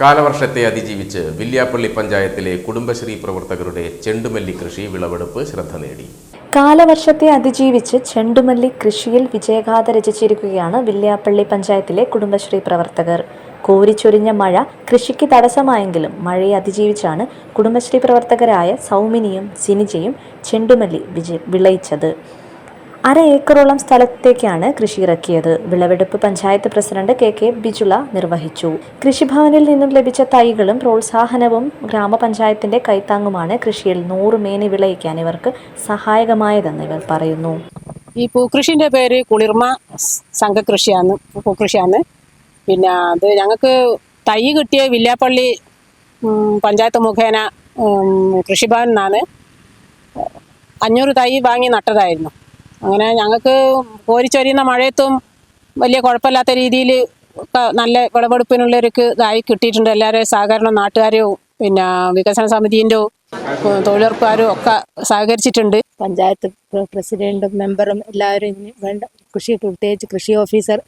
കാലവർഷത്തെ അതിജീവിച്ച് വില്യാപ്പള്ളി പഞ്ചായത്തിലെ കുടുംബശ്രീ പ്രവർത്തകരുടെ ചെണ്ടുമല്ലി കൃഷി വിളവെടുപ്പ് ശ്രദ്ധ നേടി. കാലവർഷത്തെ അതിജീവിച്ച് ചെണ്ടുമല്ലി കൃഷിയിൽ വിജയഗാഥ രചിച്ചിരിക്കുകയാണ് വില്യാപ്പള്ളി പഞ്ചായത്തിലെ കുടുംബശ്രീ പ്രവർത്തകർ. കോരിച്ചൊരിഞ്ഞ മഴ കൃഷിക്ക് തടസ്സമായെങ്കിലും മഴയെ അതിജീവിച്ചാണ് കുടുംബശ്രീ പ്രവർത്തകരായ സൗമിനിയും സിനിജയും ചെണ്ടുമല്ലി വിളയിച്ചത്. അര ഏക്കറോളം സ്ഥലത്തേക്കാണ് കൃഷി ഇറക്കിയത്. വിളവെടുപ്പ് panchayat president K K Bijula നിർവഹിച്ചു. കൃഷിഭവനിൽ നിന്നും ലഭിച്ച തൈകളും പ്രോത്സാഹനവും ഗ്രാമപഞ്ചായത്തിന്റെ കൈത്താങ്ങുമാണ് കൃഷിയിൽ നൂറ് മേനി വിളയിക്കാൻ ഇവർക്ക് സഹായകമായതെന്ന് ഇവർ പറയുന്നു. ഈ പൂക്കൃഷിന്റെ പേര് കുളിർമ സംഘകൃഷിയാണ് പൂക്കൃഷിയാണ്. പിന്നെ അത് ഞങ്ങൾക്ക് തൈ കിട്ടിയ വില്ലാപ്പള്ളി പഞ്ചായത്ത് മുഖേന കൃഷിഭവൻ നിന്നാണ് അഞ്ഞൂറ് തൈ വാങ്ങി നട്ടതായിരുന്നു. അങ്ങനെ ഞങ്ങൾക്ക് കോരിച്ചൊരിയുന്ന മഴയത്തും വലിയ കുഴപ്പമില്ലാത്ത രീതിയിൽ നല്ല വിളവെടുപ്പിനുള്ളവർക്ക് ഇതായി കിട്ടിയിട്ടുണ്ട്. എല്ലാവരെയും സഹകരണം നാട്ടുകാരെയും പിന്നെ വികസന സമിതിന്റെ തൊഴിലുറപ്പുകാരും ഒക്കെ സഹകരിച്ചിട്ടുണ്ട്. പഞ്ചായത്ത് പ്രസിഡന്റും മെമ്പറും എല്ലാവരും വേണ്ട കൃഷി പ്രത്യേകിച്ച് കൃഷി ഓഫീസർ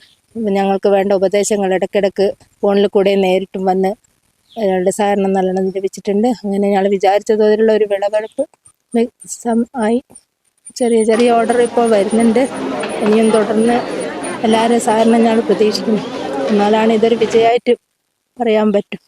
ഞങ്ങൾക്ക് വേണ്ട ഉപദേശങ്ങൾ ഇടയ്ക്കിടയ്ക്ക് ഫോണിൽ കൂടെ നേരിട്ടും വന്ന് അയാളുടെ സഹകരണം നല്ലോണം ലഭിച്ചിട്ടുണ്ട്. അങ്ങനെ ഞങ്ങൾ വിചാരിച്ച തോതിലുള്ള ഒരു വിളവെടുപ്പ് ആയി ചെറിയ ചെറിയ ഓർഡർ ഇപ്പോൾ വരുന്നുണ്ട്. ഇനിയും തുടർന്ന് എല്ലാവരും സഹകരണം ഞങ്ങൾ പ്രതീക്ഷിക്കുന്നു. എന്നാലാണ് ഇതൊരു വിജയമായിട്ട് പറയാൻ പറ്റും.